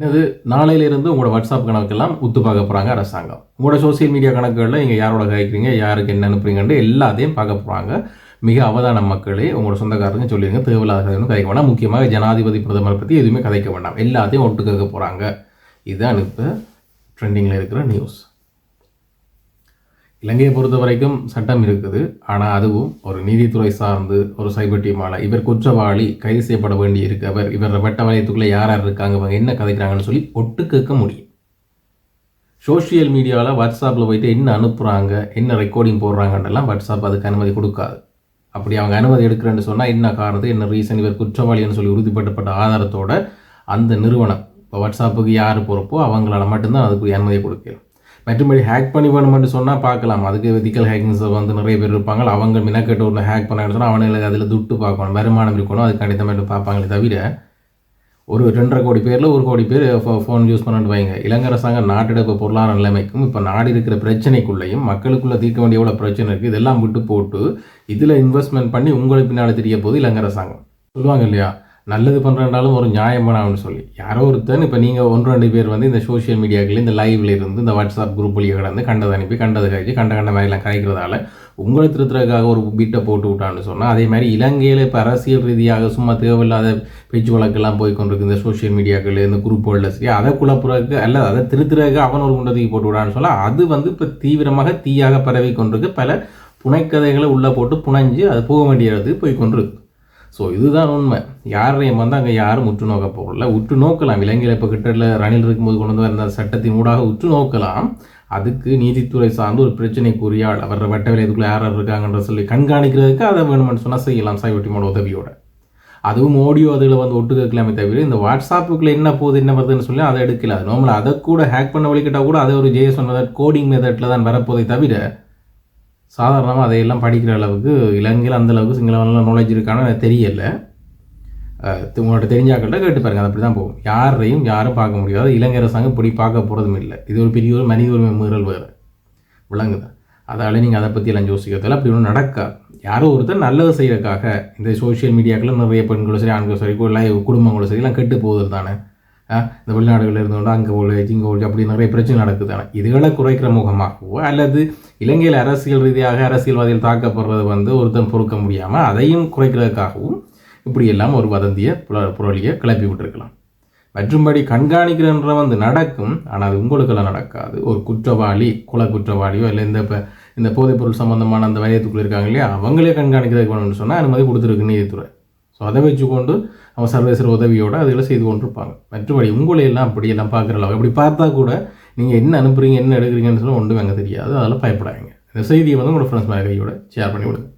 இது நாளையிலிருந்து உங்களோட வாட்ஸ்அப் கணக்கெல்லாம் உத்து பார்க்க போகிறாங்க அரசாங்கம். உங்களோட சோசியல் மீடியா கணக்குகளில் நீங்கள் யாரோட கழிக்கிறீங்க யாருக்கு என்ன அனுப்புறீங்கன்ட்டு எல்லாத்தையும் பார்க்க போகிறாங்க மிக அவதான மக்களே உங்களோட சொந்தக்காரங்க சொல்லிடுங்க தேவையில்லாத கதையும் கதைக்க வேண்டாம் முக்கியமாக ஜனாதிபதி பிரதமர் பற்றி எதுவுமே கதைக்க வேண்டாம் எல்லாத்தையும் ஒட்டு கேட்க போகிறாங்க இதுதான் இப்போ ட்ரெண்டிங்கில் இருக்கிற நியூஸ் இலங்கையை பொறுத்த வரைக்கும் சட்டம் இருக்குது. ஆனால் அதுவும் ஒரு நீதித்துறை சார்ந்து ஒரு சைபர் டீமால் இவர் குற்றவாளி கைது செய்யப்பட வேண்டி இருக்கவர் இவர் வெட்ட வலயத்துக்குள்ளே யார் யார் இருக்காங்க இவங்க என்ன கதைக்கிறாங்கன்னு சொல்லி ஒட்டு கேட்க முடியும். சோஷியல் மீடியாவில் வாட்ஸ்அப்பில் போயிட்டு என்ன அனுப்புகிறாங்க என்ன ரெக்கார்டிங் போடுறாங்கன்றலாம் வாட்ஸ்அப் அதுக்கு அனுமதி கொடுக்காது. அப்படி அவங்க அனுமதி எடுக்கிறேன்னு சொன்னால் என்ன காரணத்து என்ன ரீசன் இவர் குற்றவாளின்னு சொல்லி உறுதிப்படுத்தப்பட்ட ஆதாரத்தோட அந்த நிறுவனம் இப்போ வாட்ஸ்அப்புக்கு யார் பொறுப்போ அவங்களால மட்டும்தான் அதுக்கு அனுமதியை கொடுக்கணும். மற்றபடி ஹேக் பண்ணி வேணுமென்று சொன்னால் பார்க்கலாம். அதுக்கு வெதிக்கல் ஹேக்கிங்ஸ் வந்து நிறைய பேர் இருப்பாங்க. அவங்க மினக்கெட்டு ஒன்று ஹேக் பண்ணாங்கன்னு சொன்னால் அதில் துட்டு பார்க்கணும். வருமானம் இருக்கணும். அதுக்கு கணிதமாக பார்ப்பாங்களே தவிர ஒரு ரெண்டரை கோடி பேரில் ஒரு கோடி பேர் ஃபோன் யூஸ் பண்ணிட்டு வைங்க. இலங்கை அரசாங்கம் நாட்டிட இப்போ பொருளாதார நிலைமைக்கும் இப்போ நாடு இருக்கிற பிரச்சனைக்குள்ளேயும் மக்களுக்குள்ளே தீர்க்க வேண்டிய எவ்வளோ பிரச்சனை இருக்குது இதெல்லாம் விட்டு போட்டு இதில் இன்வெஸ்ட்மெண்ட் பண்ணி உங்களுக்கு பின்னால் தெரிய போது இலங்கை அரசாங்கம். சொல்லுவாங்க இல்லையா? நல்லது பண்ணுறனாலும் ஒரு நியாயம் பண்ணாமல் சொல்லி. யாரோ ஒருத்தன் இப்போ நீங்கள் ஒன்று ரெண்டு பேர் வந்து இந்த சோஷியல் மீடியாக்கள் இந்த லைவ்ல இருந்து இந்த வாட்ஸ்அப் குரூப் வழியாக கடந்து கண்டதை அனுப்பி கண்டதை கழிச்சு கண்ட கண்ட மாதிரிலாம் கரைக்கிறதால உங்களை திருத்துறதுக்காக ஒரு பிட்டை போட்டு விட்டான்னு சொன்னால் அதே மாதிரி இலங்கையில் இப்போ அரசியல் ரீதியாக சும்மா தேவையில்லாத பேச்சு வழக்கெல்லாம் போய் கொண்டிருக்கு இந்த சோஷியல் மீடியாக்கள் இந்த குரூப்புகளில் சரி அதை குழப்புறதுக்கு அல்ல அதை திருத்துறதுக்கு அவன் ஒரு குண்டத்துக்கு போட்டு விடான்னு சொன்னால் அது வந்து இப்போ தீவிரமாக தீயாக பரவி கொண்டிருக்கு பல புனைக்கதைகளை உள்ளே போட்டு புனைஞ்சு அது போக வேண்டியது போய் கொண்டிருக்கு ஸோ இதுதான் உண்மை. யாரையும் வந்து அங்கே யாரும் உற்று நோக்க போகல. உற்று நோக்கலாம். இலங்கையில் இப்போ கிட்டத்தில் ரணில் இருக்கும்போது கொண்டு வந்து அந்த சட்டத்தின் ஊடாக உற்று நோக்கலாம். அதுக்கு நீதித்துறை சார்ந்து ஒரு பிரச்சனைக்குரிய ஆள் அவர் வட்ட விலையத்துக்குள்ளே யார் யார் இருக்காங்கன்ற சொல்லி கண்காணிக்கிறதுக்கு அதை வேணுமென்னு சொன்னால் செய்யலாம் சைவட்டிமோட உதவியோட. அதுவும் ஆடியோ அதில் வந்து ஒட்டு கேட்கலாமே தவிர இந்த வாட்ஸ்அப்புக்குள்ள என்ன போகுது என்ன வருதுன்னு சொல்லி அதை எடுக்கல. அது நார்மலாக அதை கூட ஹேக் பண்ண வழிக்கிட்டால் கூட அதை ஒரு ஜேஎஸ் மெத்தட் கோடிங் மெத்தடில் தான் வரப்போதை தவிர சாதாரணமாக அதையெல்லாம் படிக்கிற அளவுக்கு இலங்கையில் அந்தளவுக்கு அளவுக்கு நாலேஜ் இருக்கான்னு எனக்கு உங்கள்கிட்ட தெரிஞ்சாக்கிட்ட கேட்டு பாருங்கள் அது அப்படி தான் போகும். யாரையும் யாரும் பார்க்க முடியாது. இலங்கை அரசாங்கம் இப்படி பார்க்க போகிறதும் இல்லை. இது ஒரு பெரிய ஒரு மனித உரிமை மீறல் வேறு. விளங்குது. அதால் நீங்கள் அதை பற்றி எல்லாம் யோசிக்கிறதில்ல அப்படி ஒன்றும் நடக்காது. யாரோ ஒருத்தர் நல்லது செய்யறதுக்காக இந்த சோஷியல் மீடியாக்கெல்லாம் நிறைய பெண்களும் சரி ஆண்களும் சரி லைவ் குடும்பங்களும் சரி எல்லாம் கெட்டு போகுது தானே இந்த வெளிநாடுகளில் இருந்தோண்டு அங்கே போல இங்கே போல அப்படி நிறைய பிரச்சனை நடக்குது தானே இதுகளை குறைக்கிற முகமாகவோ அல்லது இலங்கையில் அரசியல் ரீதியாக அரசியல்வாதிகள் தாக்கப்படுறது வந்து ஒருத்தன் பொறுக்க முடியாமல் அதையும் குறைக்கிறதுக்காகவும் இப்படி எல்லாம் ஒரு வதந்தியை புல புரளியை கிளப்பி விட்டுருக்கலாம் மற்றும்படி கண்காணிக்கிறன்ற வந்து நடக்கும் ஆனால் அது உங்களுக்கெல்லாம் நடக்காது ஒரு குற்றவாளி குல குற்றவாளியோ இல்லை இந்த இப்போ இந்த போதைப்பொருள் சம்மந்தமான அந்த வயதுக்குள்ளே இருக்காங்க இல்லையா அவங்களே கண்காணிக்கிறதுக்கு வேணும்னு சொன்னால் அனுமதி கொடுத்துருக்கு நீதித்துறை ஸோ அதை வச்சுக்கொண்டு அவன் சர்வேசர் உதவியோடு அதில் செய்து கொண்டிருப்பாங்க. மற்றபடி உங்களையெல்லாம் அப்படியெல்லாம் பார்க்குற அளவு அப்படி பார்த்தா கூட நீங்கள் என்ன அனுப்புகிறீங்க என்ன எடுக்கிறீங்கன்னு சொல்லி ஒன்றும் வாங்க தெரியாது. அதெல்லாம் பயப்படாதீங்க. இந்த செய்தியை வந்து உங்களோட ஃப்ரெண்ட்ஸ் மேலே கையோட ஷேர் பண்ணி விடுங்க